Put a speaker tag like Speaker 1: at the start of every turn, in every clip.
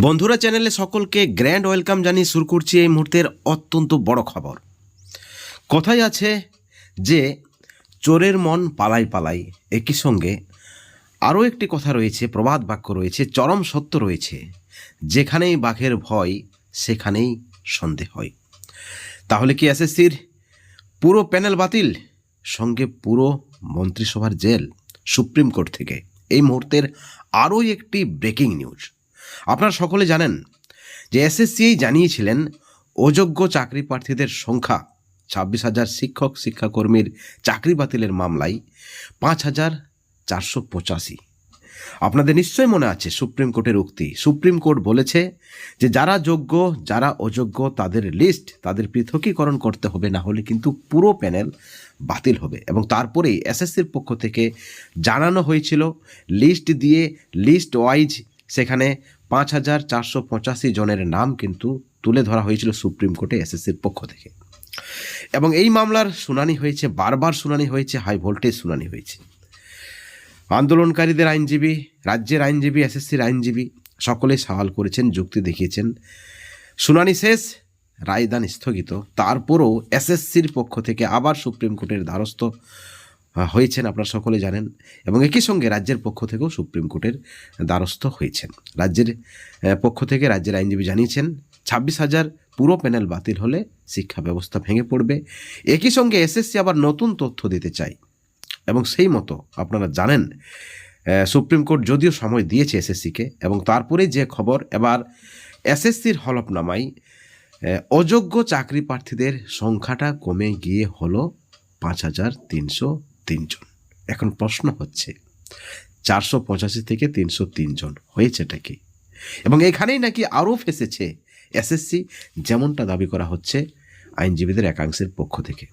Speaker 1: বন্ধুরা চ্যানেলে সকলকে গ্র্যান্ড ওয়েলকাম জানিয়ে শুরু করছি এই মুহূর্তের অত্যন্ত বড় খবর। কথাই আছে যে, চোরের মন পালাই পালাই। একই সঙ্গে আরও একটি কথা রয়েছে, প্রবাদ বাক্য রয়েছে, চরম সত্য রয়েছে। যেখানেই বাঘের ভয়, সেখানেই সন্দেহ হয়। তাহলে কি এসএসসির পুরো প্যানেল বাতিল? সঙ্গে পুরো মন্ত্রিসভার জেল সুপ্রিম কোর্ট থেকে। এই মুহূর্তের আরও একটি ব্রেকিং নিউজ। আপনারা সকলে জানেন যে এসএসসিই জানিয়েছিলেন অযোগ্য চাকরি প্রার্থীদের সংখ্যা। ছাব্বিশ হাজার শিক্ষক, শিক্ষাকর্মীর চাকরি বাতিলের মামলায় পাঁচ হাজার চারশো পঁচাশি। আপনাদের নিশ্চয়ই মনে আছে সুপ্রিম কোর্টের উক্তি। সুপ্রিম কোর্ট বলেছে যে যারা যোগ্য, যারা অযোগ্য তাদের লিস্ট, তাদের পৃথকীকরণ করতে হবে, না হলে কিন্তু পুরো প্যানেল বাতিল হবে। এবং তারপরেই এসএসসির পক্ষ থেকে জানানো হয়েছিল, লিস্ট দিয়ে, লিস্ট ওয়াইজ সেখানে পাঁচ হাজার চারশো পঁচাশি জনের নাম কিন্তু তুলে ধরা হয়েছিল সুপ্রিম কোর্টে এসএসসির পক্ষ থেকে। এবং এই মামলার শুনানি হয়েছে, বারবার শুনানি হয়েছে, হাই ভোল্টেজ শুনানি হয়েছে। আন্দোলনকারীদের আইনজীবী, রাজ্যের আইনজীবী, এসএসসির আইনজীবী সকলেই সওয়াল করেছেন, যুক্তি দেখিয়েছেন। শুনানি শেষ, রায়দান স্থগিত। তারপরও এসএসসির পক্ষ থেকে আবার সুপ্রিম কোর্টের দ্বারস্থ হয়েছেন, আপনারা সকলে জানেন, এবং একই সঙ্গে রাজ্যের পক্ষ থেকেও সুপ্রিম কোর্টের দ্বারস্থ হয়েছেন। রাজ্যের পক্ষ থেকে রাজ্যের আইনজীবী জানিয়েছেন, ছাব্বিশ হাজার পুরো প্যানেল বাতিল হলে শিক্ষা ব্যবস্থা ভেঙে পড়বে। একই সঙ্গে এসএসসি আবার নতুন তথ্য দিতে চাই এবং সেই মতো আপনারা জানেন সুপ্রিম কোর্ট যদিও সময় দিয়েছে এসএসসিকে, এবং তারপরে যে খবর, এবার এসএসসির হলফনামায় অযোগ্য চাকরি প্রার্থীদের সংখ্যাটা কমে গিয়ে হলো পাঁচ হাজার তিনশো তিনজন। এখন প্রশ্ন হচ্ছে, চারশো পঁচাশি থেকে তিনশো তিনজন হয়েছেটা কি? এবং এখানেই নাকি আরও ফেসেছে এসএসসি যেমনটা দাবি করা হচ্ছে আইনজীবীদের একাংশের পক্ষ থেকে।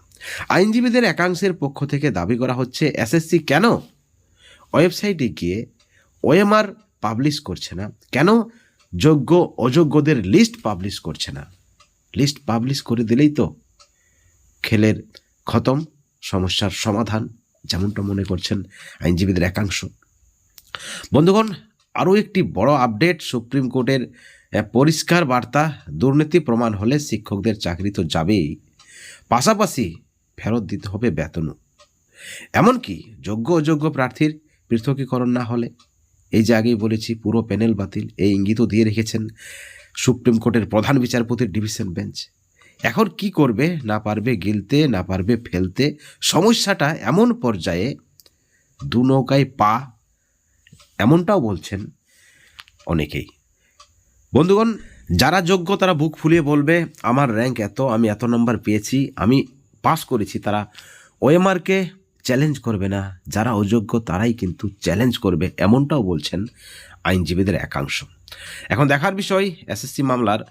Speaker 1: আইনজীবীদের একাংশের পক্ষ থেকে দাবি করা হচ্ছে, এসএসসি কেন ওয়েবসাইটে গিয়ে ওএমআর পাবলিশ করছে না? কেন যোগ্য, অযোগ্যদের লিস্ট পাবলিশ করছে না? লিস্ট পাবলিশ করে দিলেই তো খেলের খতম, সমস্যার সমাধান যেমনটা মনে করছেন আইনজীবীদের একাংশ। বন্ধুগণ, আরও একটি বড় আপডেট, সুপ্রিম কোর্টের পরিষ্কার বার্তা, দুর্নীতি প্রমাণ হলে শিক্ষকদের চাকরি তো যাবেই। পাশাপাশি ফেরত দিতে হবে বেতনও। এমনকি যোগ্য অযোগ্য প্রার্থীর পৃথকীকরণ না হলে, এই যে আগেই বলেছি, পুরো প্যানেল বাতিল। এই ইঙ্গিতও দিয়ে রেখেছেন সুপ্রিম কোর্টের প্রধান বিচারপতির ডিভিশন বেঞ্চ। এখন কি করবে? না পারবে গিলতে, না পারবে ফেলতে। সমস্যাটা এমন পর্যায়ে দু নৌকায় পা, এমনটাও বলছেন অনেকেই। বন্ধুগণ, যারা যোগ্য তারা বুক ফুলিয়ে বলবে, আমার র্যাঙ্ক এত, আমি এত নম্বর পেয়েছি, আমি পাস করেছি। তারা ওএমআরকে চ্যালেঞ্জ করবে না। যারা অযোগ্য তারাই কিন্তু চ্যালেঞ্জ করবে, এমনটাও বলছেন আইনজীবীদের একাংশ। এখন দেখার বিষয়, এসএসসি মামলার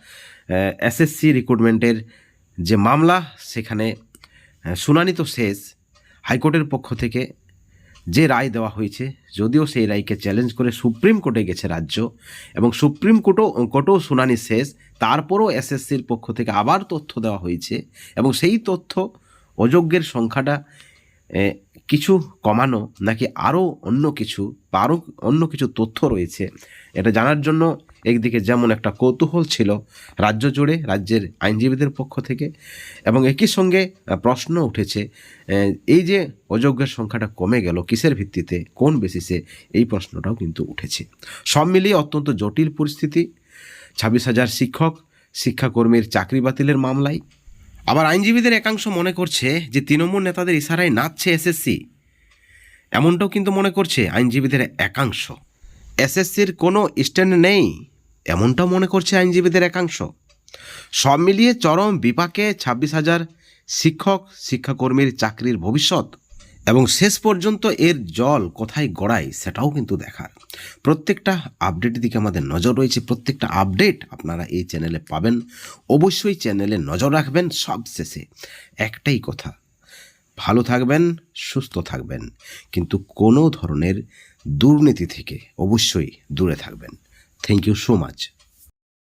Speaker 1: এসএসসি রিক্রুটমেন্টের যে মামলা, সেখানে শুনানি তো শেষ। হাইকোর্টের পক্ষ থেকে যে রায় দেওয়া হয়েছে, যদিও সেই রায়কে চ্যালেঞ্জ করে সুপ্রিম কোর্টে গেছে রাজ্য, এবং সুপ্রিম কোর্টও কোর্টও শুনানি শেষ। তারপরও এসএসসির পক্ষ থেকে আবার তথ্য দেওয়া হয়েছে, এবং সেই তথ্য অযোগ্যের সংখ্যাটা কিছু কমানো নাকি আরও অন্য কিছু বা আরও অন্য কিছু তথ্য রয়েছে, এটা জানার জন্য একদিকে যেমন একটা কৌতূহল ছিল রাজ্য জুড়ে, রাজ্যের আইনজীবীদের পক্ষ থেকে, এবং একই সঙ্গে প্রশ্ন উঠেছে এই যে অযোগ্যের সংখ্যাটা কমে গেল, কিসের ভিত্তিতে, কোন বেসিসে এই প্রশ্নটাও কিন্তু উঠেছে। সব মিলিয়ে অত্যন্ত জটিল পরিস্থিতি, ছাব্বিশ হাজার শিক্ষক, শিক্ষাকর্মীর চাকরি বাতিলের মামলায় আবার আইনজীবীদের একাংশ মনে করছে যে তৃণমূল নেতাদের ইশারায় নাচছে এসএসসি। এমনটাও কিন্তু মনে করছে আইনজীবীদের একাংশ। এসএসসির কোনো স্ট্যান্ড নেই, এমনটাও মনে করছে আইনজীবীদের একাংশ। সব মিলিয়ে চরম বিপাকে ছাব্বিশ হাজার শিক্ষক, শিক্ষাকর্মীর চাকরির ভবিষ্যৎ। এবং শেষ পর্যন্ত এর জল কোথায় গড়ায় সেটাও কিন্তু দেখার। প্রত্যেকটা আপডেটের দিকে আমাদের নজর রয়েছে। প্রত্যেকটা আপডেট আপনারা এই চ্যানেলে পাবেন। অবশ্যই চ্যানেলে নজর রাখবেন সব শেষে একটাই কথা, ভালো থাকবেন, সুস্থ থাকবেন। কিন্তু কোনো ধরনের দুর্নীতি থেকে অবশ্যই দূরে থাকবেন। Thank you so much